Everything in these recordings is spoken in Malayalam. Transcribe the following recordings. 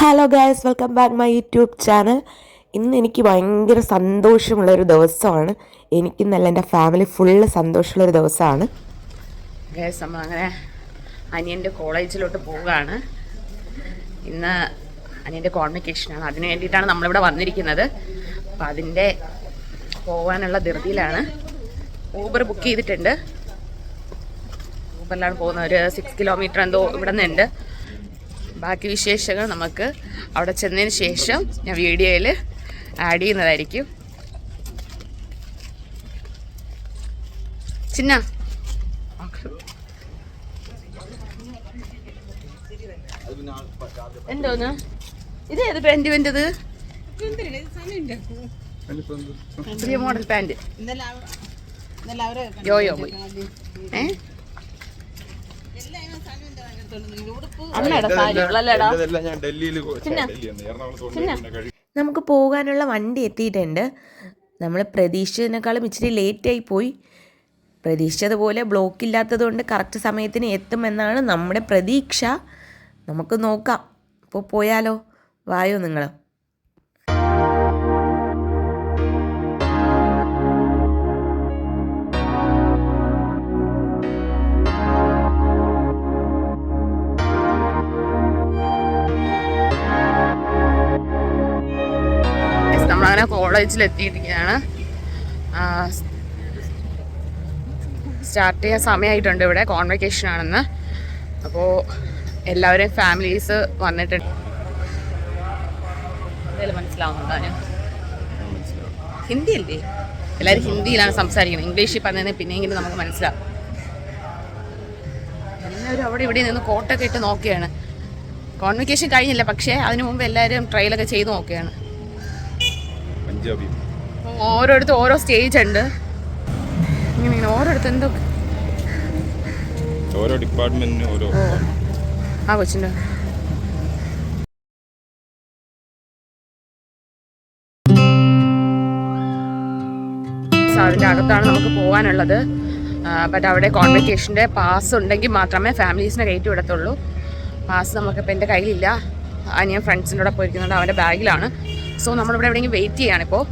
Hello guys welcome back my YouTube channel ഇന്ന് എനിക്ക് ഭയങ്കര സന്തോഷമുള്ളൊരു ദിവസമാണ്. എനിക്കെന്നല്ല എന്റെ ഫാമിലി ഫുള്ള് സന്തോഷമുള്ളൊരു ദിവസമാണ്. ഗായ്സ് നമ്മൾ അങ്ങനെ അനിയന്റെ കോളേജിലോട്ട് പോവുകയാണ്. ഇന്ന് അനിയന്റെ കോൺവെക്കേഷനാണ് അതിന് വേണ്ടിയിട്ടാണ് നമ്മളിവിടെ വന്നിരിക്കുന്നത്. അപ്പം അതിന്റെ പോകാനുള്ള ധൃതിയിലാണ് ഊബർ ബുക്ക് ചെയ്തിട്ടുണ്ട്. ഊബറിലാണ് പോകുന്നത്. ഒരു സിക്സ് കിലോമീറ്റർ എന്തോ ഇവിടെ നിന്നുണ്ട് ബാക്കി വിശേഷങ്ങൾ നമുക്ക് അവിടെ ചെന്നതിന് ശേഷം ഞാൻ വീഡിയോയിൽ ആഡ് ചെയ്യുന്നതായിരിക്കും. ചിന്ന. എന്തോന്ന്? ഇത് ഏത് പാന്റ് വേണ്ടത് പുതിയ മോഡൽ പാന്റ് യോയോ പോയി. ഏ അമ്മയുടെ സാരി ഉള്ളല്ലേടാ ഇതെല്ലാം ഞാൻ ഡൽഹിയിൽ ചിന്ന. ഡൽഹിയാണ് എറണാകുളത്ത് ചിന്ന. നമുക്ക് പോകാനുള്ള വണ്ടി എത്തിയിട്ടുണ്ട്. നമ്മൾ പ്രതീക്ഷിച്ചതിനേക്കാളും ഇച്ചിരി ആയി പോയി. പ്രതീക്ഷിച്ചതുപോലെ ബ്ലോക്ക് ഇല്ലാത്തതുകൊണ്ട് കറക്റ്റ് സമയത്തിന് എത്തുമെന്നാണ് നമ്മുടെ പ്രതീക്ഷ. നമുക്ക് നോക്കാം. അപ്പോൾ പോയാലോ? വായോ നിങ്ങൾ കോളേജിൽ എത്തിയിരിക്കുകയാണ് സ്റ്റാർട്ട് ചെയ്യാൻ സമയമായിട്ടുണ്ട് ഇവിടെ. കോൺവെക്കേഷൻ ആണെന്ന്. അപ്പോൾ എല്ലാവരെയും ഫാമിലീസ് വന്നിട്ടുണ്ട്. ഹിന്ദി അല്ലേ എല്ലാവരും ഹിന്ദിയിലാണ് സംസാരിക്കുന്നത്. ഇംഗ്ലീഷിൽ പറഞ്ഞതിന് പിന്നെയെങ്കിലും നമുക്ക് മനസ്സിലാവും. എല്ലാവരും അവിടെ ഇവിടെ നിന്ന് കോട്ടൊക്കെ ഇട്ട് നോക്കുകയാണ്. കോൺവെക്കേഷൻ കഴിഞ്ഞില്ല പക്ഷേ അതിനു മുമ്പ് എല്ലാവരും ട്രയലൊക്കെ ചെയ്ത് നോക്കുകയാണ്. പഞ്ചാബി ഓരോരുത്തർ ഓരോ സ്റ്റേജ് ഉണ്ട്. ഇങ്ങനെ ഇങ്ങനെ ഓരോരുത്തർ എന്തോ ഓരോ ഡിപ്പാർട്ട്മെന്റിനും ഓരോ ആ കൊച്ചിന്റെ അതിന്റെ അകത്താണ് നമുക്ക് പോകാനുള്ളത്. ബട്ട് അവിടെ കോൺവെക്കേഷന്റെ പാസ് ഉണ്ടെങ്കിൽ മാത്രമേ ഫാമിലീസിനെ കയറ്റി വിടത്തുള്ളൂ. പാസ് നമുക്കിപ്പോൾ എന്റെ കയ്യിലില്ല. അനിയൻ ഫ്രണ്ട്സിന്റെ കൂടെ പോയിരിക്കുന്നുണ്ട്. അവന്റെ ബാഗിലാണ് സോ നമ്മളിവിടെ എവിടെയെങ്കിലും വെയിറ്റ് ചെയ്യാണിപ്പോൾ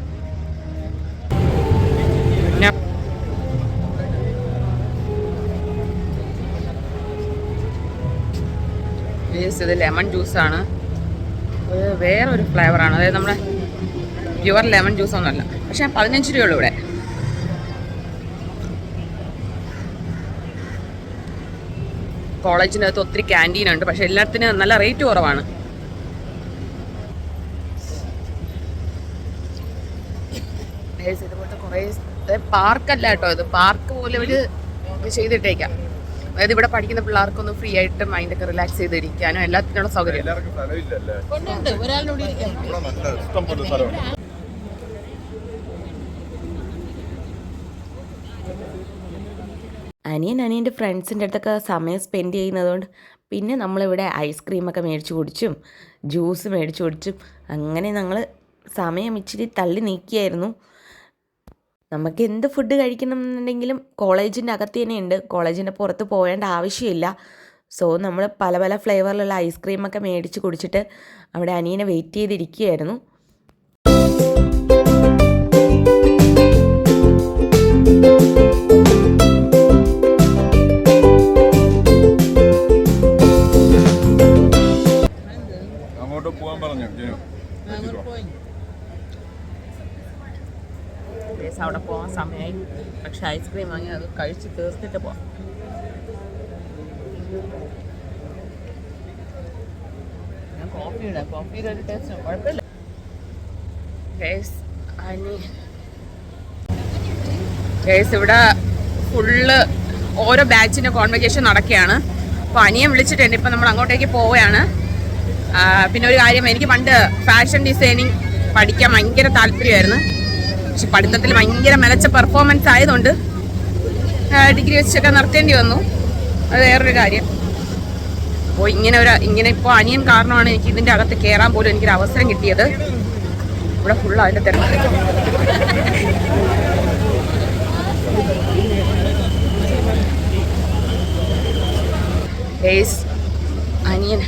ഇപ്പോൾ ഇത് ലെമൺ വേറെ ഒരു ഫ്ലേവർ ആണ്. അതായത് നമ്മുടെ പ്യുവർ ലെമൺ ജ്യൂസ് ഒന്നുമല്ല പക്ഷേ പതിനഞ്ച് രൂപയുള്ളൂ ഇവിടെ. കോളേജിനകത്ത് ഒത്തിരി ക്യാന്റീൻ ഉണ്ട്. പക്ഷെ എല്ലാത്തിനും നല്ല റേറ്റ് കുറവാണ്. Guys, ഇതുപോലത്തെ കുറേ പാർക്കല്ല കേട്ടോ ഇത്. പാർക്ക് പോലെ ഒരു ചെയ്തിട്ടേക്കാം. അതായത് ഇവിടെ പഠിക്കുന്ന പിള്ളേർക്കൊന്ന് ഫ്രീ ആയിട്ട് മൈൻഡ് മൈൻഡൊക്കെ റിലാക്സ് ചെയ്തിരിക്കാനും എല്ലാത്തിനുള്ള സൗകര്യം. അനിയൻ അനിയന്റെ ഫ്രണ്ട്സിന്റെ അടുത്തൊക്കെ സമയം സ്പെൻഡ് ചെയ്യുന്നതുകൊണ്ട് പിന്നെ നമ്മളിവിടെ ഐസ്ക്രീമൊക്കെ മേടിച്ച് കുടിച്ചും ജ്യൂസ് മേടിച്ച് കുടിച്ചും അങ്ങനെ ഞങ്ങൾ സമയം ഇച്ചിരി തള്ളി നീക്കിയായിരുന്നു. നമുക്ക് എന്ത് ഫുഡ് കഴിക്കണം എന്നുണ്ടെങ്കിലും കോളേജിന്റെ അകത്ത് തന്നെയുണ്ട് കോളേജിന്റെ പുറത്ത് പോകേണ്ട ആവശ്യമില്ല. സോ നമ്മൾ പല പല ഫ്ലേവറിലുള്ള ഐസ്ക്രീമൊക്കെ മേടിച്ച് കുടിച്ചിട്ട് അവിടെ അനിയനെ വെയിറ്റ് ചെയ്തിരിക്കുകയായിരുന്നു. അങ്ങോട്ട് പോകാൻ പറഞ്ഞു. Guys, അവിടെ പോകാൻ സമയമായി പക്ഷെ ഐസ്ക്രീം വാങ്ങി അത് കഴിച്ച് തീർത്തിട്ട് പോവാം. ഞാൻ കോഫി ഇടാം. കോഫിയുടെ ഒരു ടേസ്റ്റ് കുഴപ്പമില്ല. ഗൈസ് അനി ഗൈസ് ഇവിടെ ഫുള്ള് ഓരോ ബാച്ചിന്റെ കോൺവെക്കേഷൻ നടക്കുകയാണ്. അപ്പോൾ അനിയൻ വിളിച്ചിട്ടുണ്ട് ഇപ്പം നമ്മൾ അങ്ങോട്ടേക്ക് പോവുകയാണ്. പിന്നെ ഒരു കാര്യം എനിക്ക് പണ്ട് ഫാഷൻ ഡിസൈനിങ് പഠിക്കാൻ ഭയങ്കര താല്പര്യമായിരുന്നു. പക്ഷെ പഠിത്തത്തിൽ ഭയങ്കര മികച്ച പെർഫോമൻസ് ആയതുകൊണ്ട് ഡിഗ്രി വെച്ചൊക്കെ നിർത്തേണ്ടി വന്നു. അത് വേറൊരു കാര്യം. അപ്പോൾ ഇങ്ങനെ ഒരു ഇങ്ങനെ ഇപ്പോൾ അനിയൻ കാരണമാണ് എനിക്ക് ഇതിന്റെ അകത്ത് കയറാൻ പോലും എനിക്കൊരു അവസരം കിട്ടിയത്. ഇവിടെ ഫുള്ള് അതിന്റെ തിരക്ക്. അനിയൻ അനിയൻ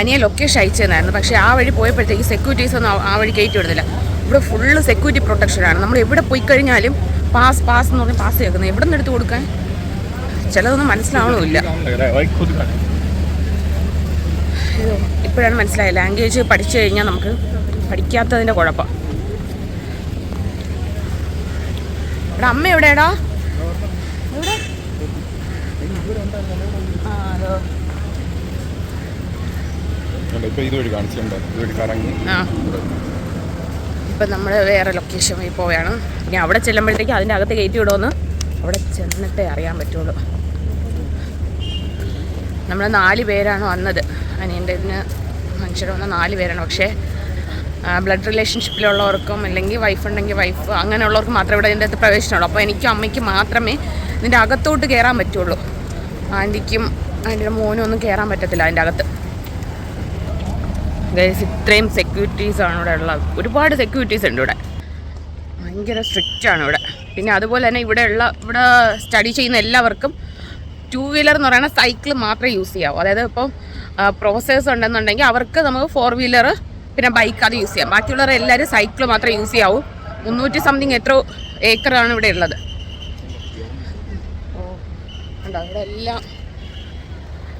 അനിയെ ലൊക്കേഷൻ അയച്ചു തന്നായിരുന്നു പക്ഷേ ആ വഴി പോയപ്പോഴത്തേക്ക് സെക്യൂരിറ്റീസ് ഒന്നും ആ വഴി കയറ്റി വിടുന്നില്ല. ഇവിടെ ഫുള്ള് സെക്യൂരിറ്റി പ്രൊട്ടക്ഷനാണ് നമ്മൾ എവിടെ പോയി കഴിഞ്ഞാലും പാസ് പാസ് എന്ന് പറഞ്ഞ് പാസ് കേൾക്കുന്നത്. എവിടെ നിന്ന് എടുത്ത് കൊടുക്കാൻ? ചിലതൊന്നും മനസ്സിലാവണമില്ല. ഇപ്പോഴാണ് മനസ്സിലായത്. ലാംഗ്വേജ് പഠിച്ചു കഴിഞ്ഞാൽ നമുക്ക് പഠിക്കാത്തതിന്റെ കുഴപ്പം. ഇവിടെ അമ്മ എവിടെയാടാ? എവിടെ? ആ അതോ. ഇപ്പൊ ഇതുവഴി കാണിച്ചിട്ടുണ്ട്. ഇതുവഴി കറങ്ങി. ആ. ഇപ്പം നമ്മൾ വേറെ ലൊക്കേഷൻ പോയി പോവുകയാണ്. ഇനി അവിടെ ചെല്ലുമ്പോഴത്തേക്ക് അതിന്റെ അകത്ത് കയറ്റി വിടുമെന്ന് അവിടെ ചെന്നിട്ടേ അറിയാൻ പറ്റുള്ളൂ. നമ്മൾ നാല് പേരാണ് വന്നത്. അനിയന്റെ ഇതിന് മനുഷ്യർ വന്ന നാല് പേരാണ്. പക്ഷേ ബ്ലഡ് റിലേഷൻഷിപ്പിലുള്ളവർക്കും അല്ലെങ്കിൽ വൈഫ് ഉണ്ടെങ്കിൽ വൈഫ് അങ്ങനെയുള്ളവർക്ക് മാത്രമേ ഇവിടെ ഇതിന്റെ അകത്ത് പ്രവേശനമുള്ളൂ അപ്പോൾ എനിക്കും അമ്മയ്ക്ക് മാത്രമേ ഇതിന്റെ അകത്തോട്ട് കയറാൻ പറ്റുള്ളൂ. ആന്റിക്കും ആന്റിയുടെ മോനും ഒന്നും കയറാൻ പറ്റത്തില്ല അതിന്റെ അകത്ത്. ഗൈസ് ഇത്രയും സെക്യൂരിറ്റീസ് ആണ് ഇവിടെ ഉള്ളത്. ഒരുപാട് സെക്യൂരിറ്റീസ് ഉണ്ട് ഇവിടെ. ഭയങ്കര സ്ട്രിക്റ്റ് ആണ് ഇവിടെ. പിന്നെ അതുപോലെ തന്നെ ഇവിടെ ഉള്ള ഇവിടെ സ്റ്റഡി ചെയ്യുന്ന എല്ലാവർക്കും ടൂ വീലർ എന്ന് പറയുന്ന സൈക്കിൾ മാത്രമേ യൂസ് ചെയ്യാവൂ. അതായത് ഇപ്പം പ്രോസസ്സ് ഉണ്ടെന്നുണ്ടെങ്കിൽ അവർക്ക് നമുക്ക് ഫോർ വീലർ പിന്നെ ബൈക്ക് അത് യൂസ് ചെയ്യാം. ബാക്കിയുള്ളവർ എല്ലാവരും സൈക്കിൾ മാത്രമേ യൂസ് ചെയ്യാവൂ. മുന്നൂറ്റി സംതിങ് എത്ര ഏക്കറാണ് ഇവിടെ ഉള്ളത്. ഉണ്ടോ ഇവിടെ എല്ലാം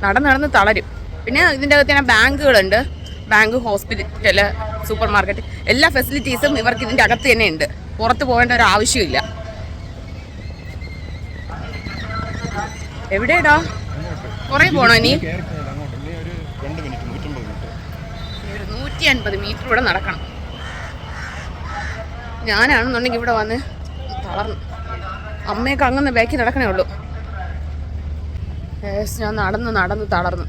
നടന്ന് നടന്ന് തളരും. പിന്നെ ഇതിന്റെ അകത്ത് തന്നെ ബാങ്കുകളുണ്ട്. ബാങ്ക് ഹോസ്പിറ്റൽ സൂപ്പർ മാർക്കറ്റ് എല്ലാ ഫെസിലിറ്റീസും ഇവർക്ക് ഇതിന്റെ അകത്ത് തന്നെ ഉണ്ട്. പുറത്ത് പോകേണ്ട ഒരു ആവശ്യമില്ല. എവിടെയാടാ? കുറേ പോണോ ഇനി നൂറ്റി അൻപത് മീറ്റർ ഇവിടെ നടക്കണം. ഞാനാണെന്നുണ്ടെങ്കിൽ ഇവിടെ വന്ന് തളർന്നു. അമ്മയൊക്കെ അങ്ങനെ ബാക്കി നടക്കണേ ഉള്ളൂ. ഞാൻ നടന്ന് നടന്ന് തളർന്നു.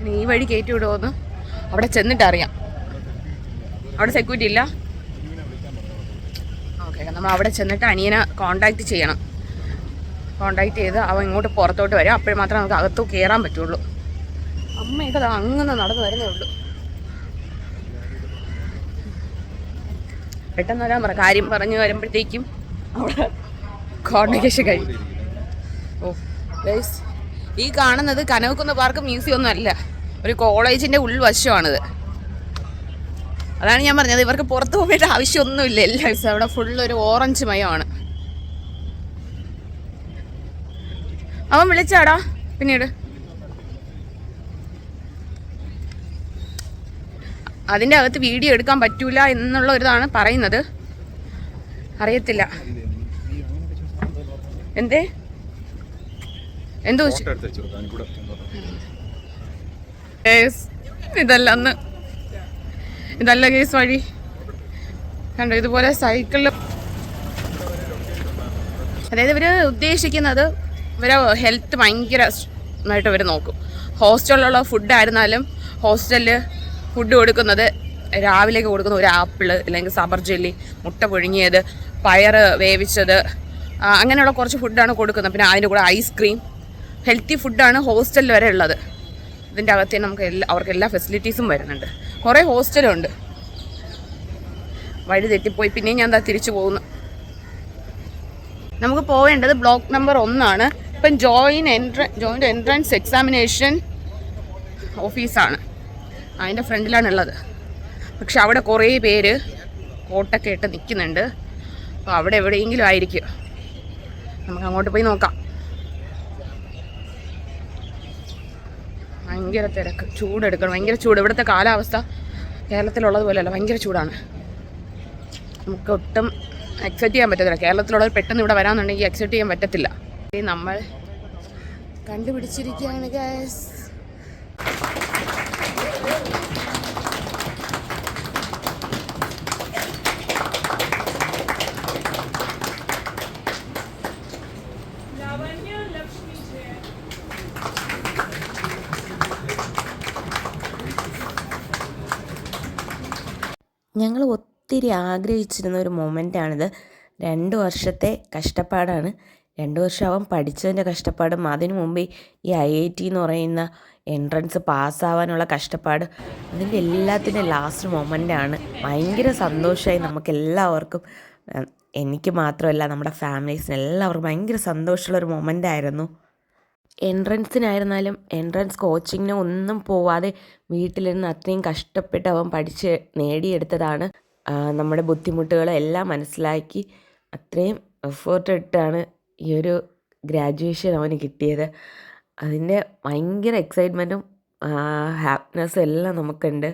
ഇനി ഈ വഴി കയറ്റി വിടുമോന്ന് അവിടെ ചെന്നിട്ട് അറിയാം അവിടെ സെക്യൂരിറ്റി ഇല്ല? ഓക്കെ നമ്മൾ അവിടെ ചെന്നിട്ട് അനിയനെ കോണ്ടാക്ട് ചെയ്യണം. കോണ്ടാക്ട് ചെയ്ത് അവൻ ഇങ്ങോട്ട് പുറത്തോട്ട് വരും. അപ്പോഴും മാത്രമേ നമുക്ക് അകത്തു കയറാൻ പറ്റുള്ളൂ. അമ്മയൊക്കെ അത് അങ്ങനെ നടന്നു വരുന്നേ ഉള്ളൂ. പെട്ടെന്ന് വരാൻ പറ. കാര്യം പറഞ്ഞു വരുമ്പോഴത്തേക്കും അവിടെ കോൺവെക്കേഷൻ കഴിഞ്ഞു ഓ ഗൈസ് ഈ കാണുന്നത് കനവക്കുന്ന് പാർക്ക് മ്യൂസിയം ഒന്നും അല്ല. ഒരു കോളേജിന്റെ ഉൾവശമാണിത്. അതാണ് ഞാൻ പറഞ്ഞത്. ഇവർക്ക് പുറത്തു പോകേണ്ട ആവശ്യമൊന്നുമില്ല. എല്ലാ അവിടെ ഫുൾ ഒരു ഓറഞ്ച് മയമാണ്. അവൻ വിളിച്ചാടാ. പിന്നീട്. അതിന്റെ അകത്ത് വീഡിയോ എടുക്കാൻ പറ്റൂല എന്നുള്ള ഒരിതാണ് പറയുന്നത്. അറിയത്തില്ല. എന്തേ? എന്തോ ഇതല്ല അന്ന് ഇതല്ല കേസ് വഴി. കണ്ടോ ഇതുപോലെ സൈക്കിളിൽ അതായത് ഇവർ ഉദ്ദേശിക്കുന്നത് ഇവരെ ഹെൽത്ത് ഭയങ്കര ായിട്ട് ഇവർ നോക്കും. ഹോസ്റ്റലിലുള്ള ഫുഡ് ആയിരുന്നാലും ഹോസ്റ്റലിൽ ഫുഡ് കൊടുക്കുന്നത് രാവിലേക്ക് കൊടുക്കുന്ന ഒരു ആപ്പിൾ അല്ലെങ്കിൽ സബർ ജെല്ലി മുട്ട പുഴുങ്ങിയത് പയറ് വേവിച്ചത് അങ്ങനെയുള്ള കുറച്ച് ഫുഡാണ് കൊടുക്കുന്നത്. പിന്നെ അതിന്റെ കൂടെ ഐസ്ക്രീം ഹെൽത്തി ഫുഡാണ് ഹോസ്റ്റലിൽ വരെ ഉള്ളത്. ഇതിന്റെ അകത്ത് നമുക്ക് എല്ലാ അവർക്ക് എല്ലാ ഫെസിലിറ്റീസും വരുന്നുണ്ട്. കുറേ ഹോസ്റ്റലുണ്ട്. വഴി തെറ്റിപ്പോയി. പിന്നെയും ഞാൻ എന്താ തിരിച്ചു പോകുന്നു. നമുക്ക് പോവേണ്ടത് ബ്ലോക്ക് നമ്പർ ഒന്നാണ്. ഇപ്പം ജോയിൻ എൻട്ര ജോയിന്റ് എൻട്രൻസ് എക്സാമിനേഷൻ ഓഫീസാണ്. അതിന്റെ ഫ്രണ്ടിലാണുള്ളത്. പക്ഷെ അവിടെ കുറേ പേര് കോട്ടൊക്കെ ഇട്ട് നിൽക്കുന്നുണ്ട് അപ്പോൾ അവിടെ എവിടെയെങ്കിലും ആയിരിക്കും. നമുക്ക് അങ്ങോട്ട് പോയി നോക്കാം. ഭയങ്കര തിരക്ക്. ചൂടെടുക്കണം. ഭയങ്കര ചൂട്. ഇവിടുത്തെ കാലാവസ്ഥ കേരളത്തിലുള്ളത് പോലെയല്ല. ഭയങ്കര ചൂടാണ്. നമുക്ക് ഒട്ടും അക്സെപ്റ്റ് ചെയ്യാൻ പറ്റത്തില്ല. കേരളത്തിലുള്ളവർ പെട്ടെന്ന് ഇവിടെ വരാമെന്നുണ്ടെങ്കിൽ അക്സെപ്റ്റ് ചെയ്യാൻ പറ്റത്തില്ല. നമ്മൾ കണ്ടുപിടിച്ചിരിക്കുകയാണ് ഗൈസ് ഞങ്ങൾ ഒത്തിരി ആഗ്രഹിച്ചിരുന്ന ഒരു മൊമെന്റാണിത് രണ്ട് വർഷത്തെ കഷ്ടപ്പാടാണ്. രണ്ട് വർഷം അവൻ പഠിച്ചതിന്റെ കഷ്ടപ്പാടും അതിനു മുമ്പേ ഈ ഐ ഐ ടി എന്ന് പറയുന്ന എൻട്രൻസ് പാസ്സാവാനുള്ള കഷ്ടപ്പാട് അതിന്റെ എല്ലാത്തിന്റെ ലാസ്റ്റ് മൊമെന്റാണ് ഭയങ്കര സന്തോഷമായി നമുക്ക് എല്ലാവർക്കും എനിക്ക് മാത്രമല്ല നമ്മുടെ ഫാമിലീസിന് എല്ലാവർക്കും ഭയങ്കര സന്തോഷമുള്ളൊരു മൊമെന്റായിരുന്നു എൻട്രൻസിനായിരുന്നാലും എൻട്രൻസ് കോച്ചിങ്ങിന് ഒന്നും പോവാതെ വീട്ടിലിരുന്ന് അത്രയും കഷ്ടപ്പെട്ട് അവൻ പഠിച്ച് നേടിയെടുത്തതാണ്. നമ്മുടെ ബുദ്ധിമുട്ടുകളും എല്ലാം മനസ്സിലാക്കി അത്രയും എഫേർട്ട് ഇട്ടാണ് ഈ ഒരു ഗ്രാജുവേഷൻ അവന് കിട്ടിയത്. അതിന്റെ ഭയങ്കര എക്സൈറ്റ്മെന്റും ഹാപ്പിനെസ്സും എല്ലാം നമുക്കുണ്ട്.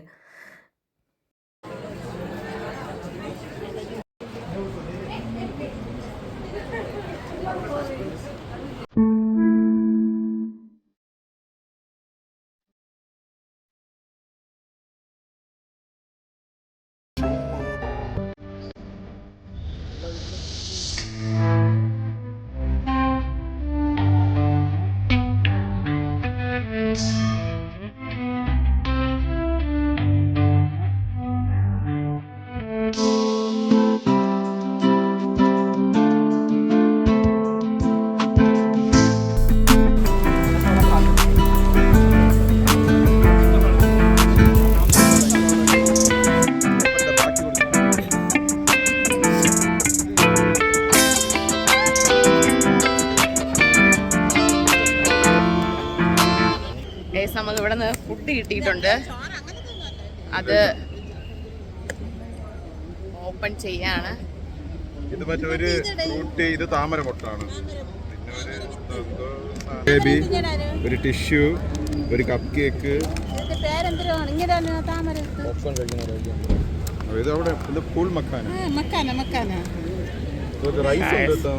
കിട്ടിയിട്ടുണ്ട്. അത് ഓപ്പൺ ചെയ്യാണ്. ഇത് മറ്റൊരു ഫ്രൂട്ടി ഇത് താമര പൊട്ടാണ് ബേബി ഒരു ടിഷ്യൂ ഒരു കപ്പ് കേക്ക് ഇത് അവിടെ ഇത് ഫുൾ മക്കാന. മക്കാന മക്കാന. റൈസ് ഉണ്ട് കേട്ടോ.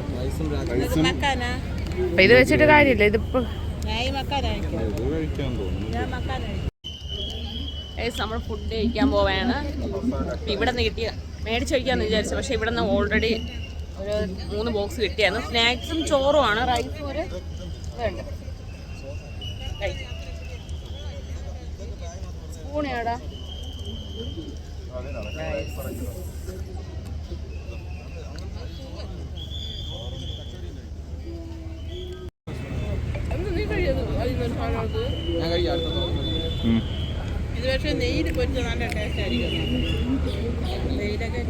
റൈസും മക്കാന. അപ്പൊ ഇത് വെച്ചിട്ട് കാര്യമില്ല ഇതിപ്പോ കഴിക്കാൻ തോന്നുന്നു ഞാൻ മക്കാന കഴിക്കാം ഗൈസ് നമ്മൾ ഫുഡ് കഴിക്കാൻ പോവാണ്. ഇവിടെ നിന്ന് കിട്ടിയ മേടിച്ച് കഴിക്കാമെന്ന് വിചാരിച്ചു. പക്ഷേ ഇവിടെ നിന്ന് ഓൾറെഡി ഒരു മൂന്ന് ബോക്സ് കിട്ടിയായിരുന്നു. സ്നാക്സും ചോറുമാണ് റൈസും ഒരു ഇതുണ്ട്. സ്പൂണേടാ ഉം. ഇത് പക്ഷേ നെയ്യിൽ പൊരിച്ച നല്ല ടേസ്റ്റ് ആയിരിക്കും. നെയ്യിലൊക്കെ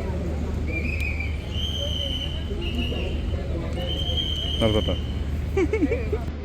നടത്തട്ടെ.